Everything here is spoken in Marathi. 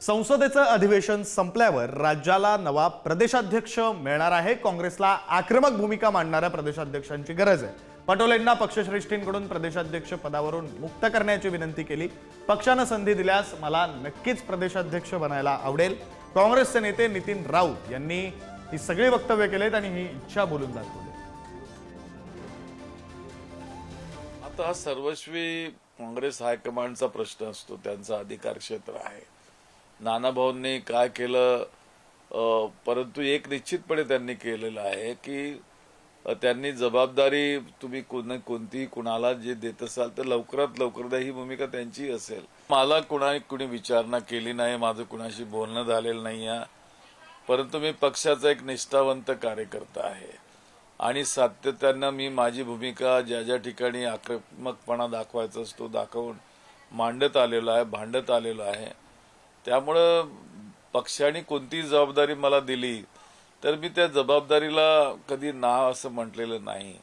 संसदेचं अधिवेशन संपल्यावर राज्याला नवा प्रदेशाध्यक्ष मिळणार आहे. काँग्रेसला आक्रमक भूमिका मांडणाऱ्या प्रदेशाध्यक्षांची गरज आहे. पटोलेंना पक्षश्रेष्ठींकडून प्रदेशाध्यक्ष पदावरून मुक्त करण्याची विनंती केली. पक्षानं संधी दिल्यास मला नक्कीच प्रदेशाध्यक्ष बनायला आवडेल. काँग्रेसचे नेते नितीन राऊत यांनी ही सगळी वक्तव्य केलेत आणि ही इच्छा बोलून दाखवली. आता सर्वस्वी काँग्रेस हायकमांडचा प्रश्न असतो. त्यांचा अधिकार क्षेत्र आहे. नानाभाऊंनी काय केलं परंतु एक निश्चितपणे त्यांनी केलेलं आहे की त्यांनी जबाबदारी तुम्ही कोण कोणतीही कुणाला जे देत असाल तर लवकरात लवकर ही भूमिका त्यांची असेल. मला कुणा कुणी विचारणा केली नाही माझं कुणाशी बोलणं झालेलं नाही आहे. परंतु मी पक्षाचा एक निष्ठावंत कार्यकर्ता आहे. आणि सातत्यानं मी माझी भूमिका ज्या ज्या ठिकाणी आक्रमकपणा दाखवायचा असतो दाखवून मांडत आलेलो आहे भांडत आलेलो आहे. त्यामुळं पक्षाने कोणतीही जबाबदारी मला दिली तर मी त्या जबाबदारीला कधी ना असं म्हटलेलं नाही.